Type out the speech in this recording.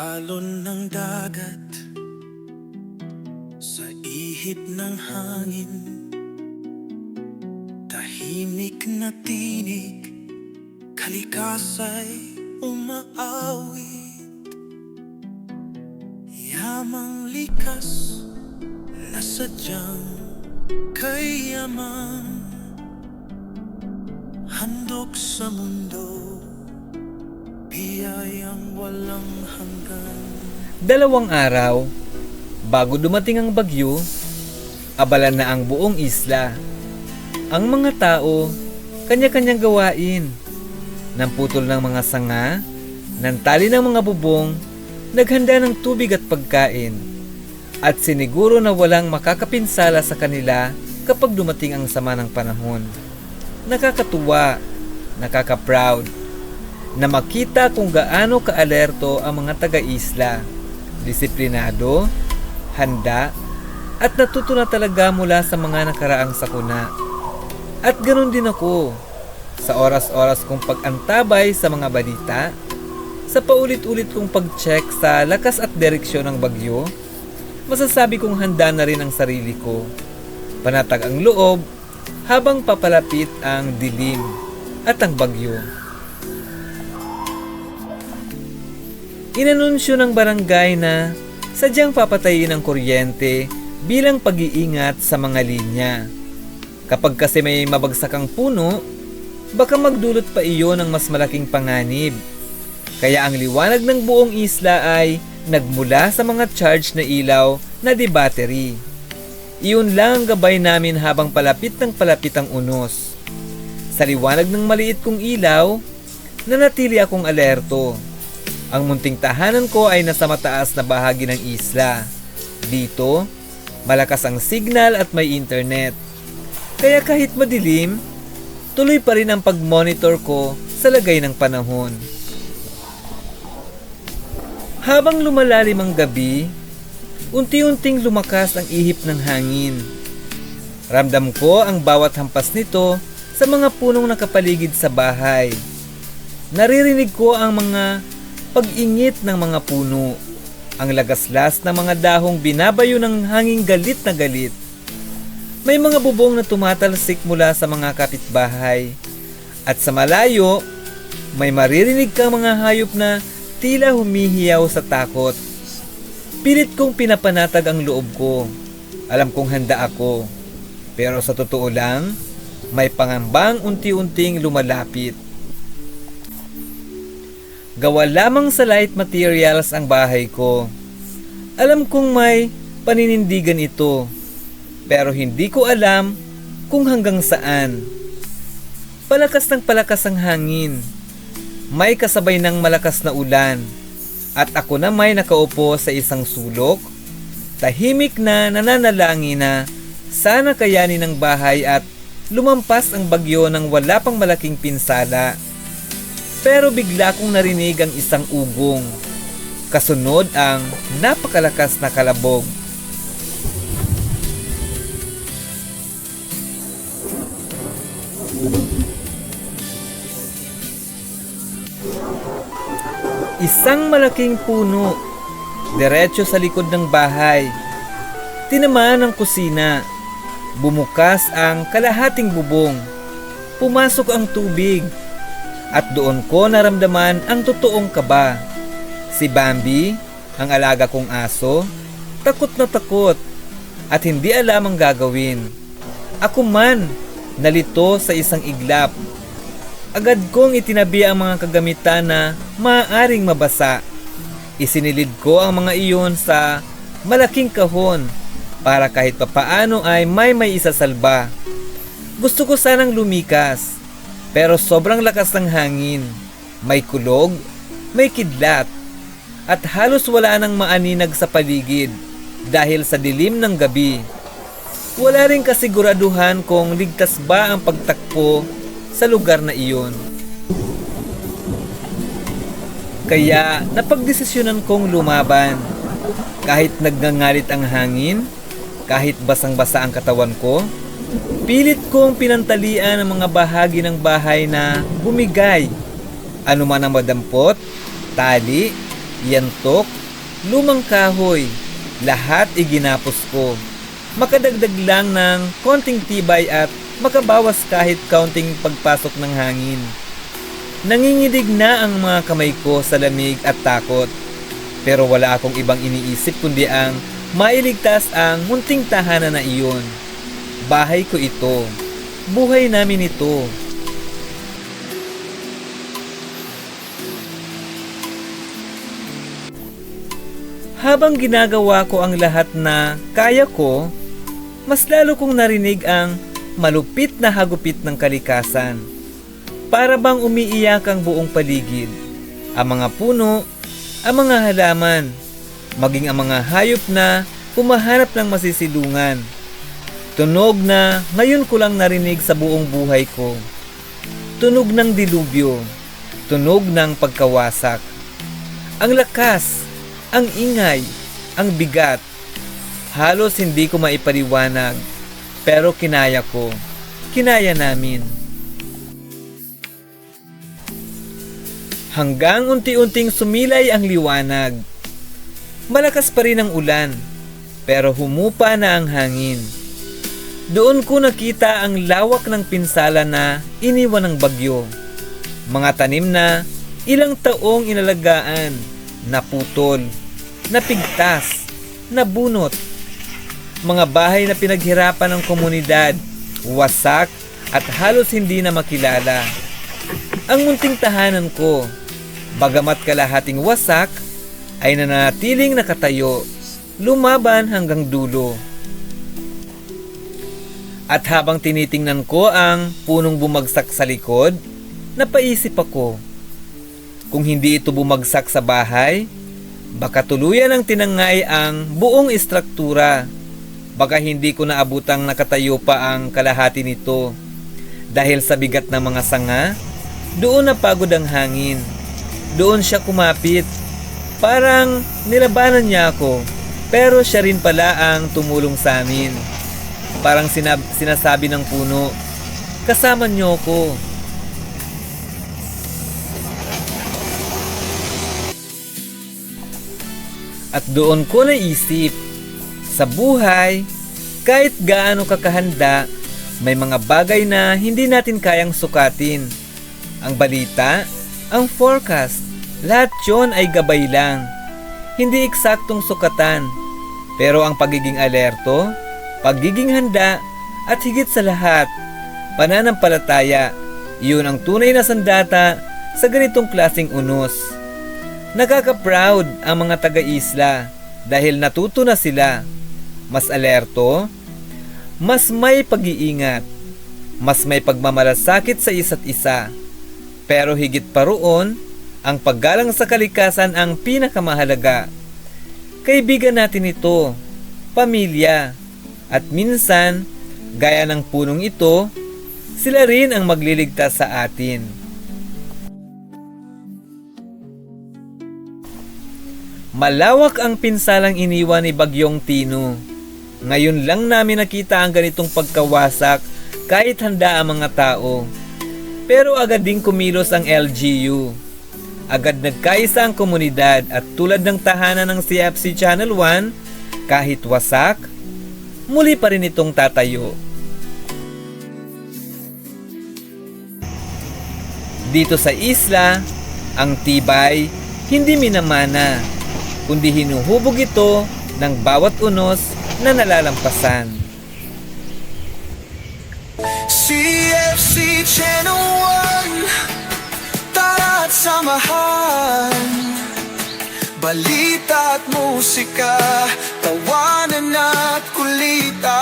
Alon ng dagat Sa ihip ng hangin Tahimik na tinig Kalikasa'y umaawit Yamang likas Na sadyang kayaman Handog sa mundo Biyayang walang hanggan Dalawang araw, bago dumating ang bagyo, abala na ang buong isla. Ang mga tao, kanya-kanyang gawain. Nang putol ng mga sanga, ng tali ng mga bubong, naghanda ng tubig at pagkain. At siniguro na walang makakapinsala sa kanila kapag dumating ang sama ng panahon. Nakakatuwa, nakaka-proud, na makita kung gaano kaalerto ang mga taga-isla. Disiplinado, handa, at natuto na talaga mula sa mga nakaraang sakuna. At ganoon din ako, sa oras-oras kong pag-antabay sa mga balita, sa paulit-ulit kong pag-check sa lakas at direksyon ng bagyo, masasabi kong handa na rin ang sarili ko. Panatag ang loob habang papalapit ang dilim at ang bagyo. Inanunsyo ng barangay na sadyang papatayin ang kuryente bilang pag-iingat sa mga linya. Kapag kasi may mabagsakang puno, baka magdulot pa iyon ng mas malaking panganib. Kaya ang liwanag ng buong isla ay nagmula sa mga charge na ilaw na di battery. Iyon lang ang gabay namin habang palapit ng palapit ang unos. Sa liwanag ng maliit kong ilaw, nanatili akong alerto. Ang munting tahanan ko ay nasa mataas na bahagi ng isla. Dito, malakas ang signal at may internet. Kaya kahit madilim, tuloy pa rin ang pag-monitor ko sa lagay ng panahon. Habang lumalalim ang gabi, unti-unting lumakas ang ihip ng hangin. Ramdam ko ang bawat hampas nito sa mga punong nakapaligid sa bahay. Naririnig ko ang mga pag-ingit ng mga puno, ang lagaslas ng mga dahong binabayo ng hanging galit na galit. May mga bubong na tumatalsik mula sa mga kapitbahay. At sa malayo, may maririnig kang mga hayop na tila humihiyaw sa takot. Pilit kong pinapanatag ang loob ko. Alam kong handa ako. Pero sa totoo lang, may pangambang unti-unting lumalapit. Gawa lamang sa light materials ang bahay ko. Alam kong may paninindigan ito, pero hindi ko alam kung hanggang saan. Palakas ng palakas ang hangin. May kasabay ng malakas na ulan. At ako na may nakaupo sa isang sulok, tahimik na nananalangin na sana kayanin ng bahay at lumampas ang bagyo ng wala pang malaking pinsala. Pero bigla kong narinig ang isang ugong. Kasunod ang napakalakas na kalabog. Isang malaking puno, diretso sa likod ng bahay. Tinamaan ang kusina. Bumukas ang kalahating bubong. Pumasok ang tubig at doon ko naramdaman ang totoong kaba. Si Bambi, ang alaga kong aso, takot na takot at hindi alam ang gagawin. Ako man, nalito sa isang iglap. Agad kong itinabi ang mga kagamitan na maaaring mabasa. Isinilid ko ang mga iyon sa malaking kahon para kahit papaano ay may may isasalba. Gusto ko sanang lumikas pero sobrang lakas ng hangin. May kulog, may kidlat, at halos wala nang maaninag sa paligid dahil sa dilim ng gabi. Wala rin kasiguraduhan kung ligtas ba ang pagtakpo sa lugar na iyon. Kaya napagdesisyonan kong lumaban. Kahit nagngangalit ang hangin, kahit basang-basa ang katawan ko, pilit kong pinantalian ang mga bahagi ng bahay na bumigay. Ano man ang madampot, tali, yantok, lumang kahoy, lahat iginapos ko. Makadagdag lang ng konting tibay at makabawas kahit kaunting pagpasok ng hangin. Nangingidig na ang mga kamay ko sa lamig at takot. Pero wala akong ibang iniisip kundi ang mailigtas ang munting tahanan na iyon. Bahay ko ito. Buhay namin ito. Habang ginagawa ko ang lahat na kaya ko, mas lalo kong narinig ang malupit na hagupit ng kalikasan. Para bang umiiyak ang buong paligid. Ang mga puno, ang mga halaman, maging ang mga hayop na humahanap ng masisilungan. Tunog na ngayon ko lang narinig sa buong buhay ko. Tunog ng dilubyo, tunog ng pagkawasak. Ang lakas, ang ingay, ang bigat. Halos hindi ko maipaliwanag, pero kinaya ko. Kinaya namin. Hanggang unti-unting sumilay ang liwanag. Malakas pa rin ang ulan, pero humupa na ang hangin. Doon ko nakita ang lawak ng pinsala na iniwan ng bagyo. Mga tanim na ilang taong inalagaan, naputol, napigtas, nabunot. Mga bahay na pinaghirapan ng komunidad, wasak at halos hindi na makilala. Ang munting tahanan ko, bagamat kalahating wasak, ay nanatiling nakatayo, lumaban hanggang dulo. At habang tinitingnan ko ang punong bumagsak sa likod, napaisip ako, kung hindi ito bumagsak sa bahay, baka tuluyan ang tinangay ang buong istruktura. Baka hindi ko naabutang nakatayo pa ang kalahati nito. Dahil sa bigat ng mga sanga, doon napagod ang hangin. Doon siya kumapit. Parang nilabanan niya ako, pero siya rin pala ang tumulong sa amin. Parang sinab- sinasabi ng puno, kasama niyo ko. At doon ko naisip, sa buhay, kahit gaano kakahanda, may mga bagay na hindi natin kayang sukatin. Ang balita, ang forecast, lahat yon ay gabay lang. Hindi eksaktong sukatan. Pero ang pagiging alerto, pagiging handa, at higit sa lahat, pananampalataya, iyon ang tunay na sandata sa ganitong klasing unos. Nakaka-proud ang mga taga-isla dahil natuto na sila. Mas alerto, mas may pag-iingat, mas may pagmamalasakit sa isa't isa. Pero higit pa roon, ang paggalang sa kalikasan ang pinakamahalaga. Kaibigan natin ito, pamilya, at minsan, gaya ng punong ito, sila rin ang magliligtas sa atin. Malawak ang pinsalang iniwan ni Bagyong Tino. Ngayon lang namin nakita ang ganitong pagkawasak kahit handa ang mga tao. Pero agad ding kumilos ang LGU. Agad nagkaisa ang komunidad at tulad ng tahanan ng CFC Channel 1, kahit wasak, muli pa rin itong tatayo. Dito sa isla, ang tibay hindi minamana, kundi hinuhubog ito ng bawat unos na nalalampasan. CFC Channel 1 Tara at samahan Balita at musika Tawanan at kulitan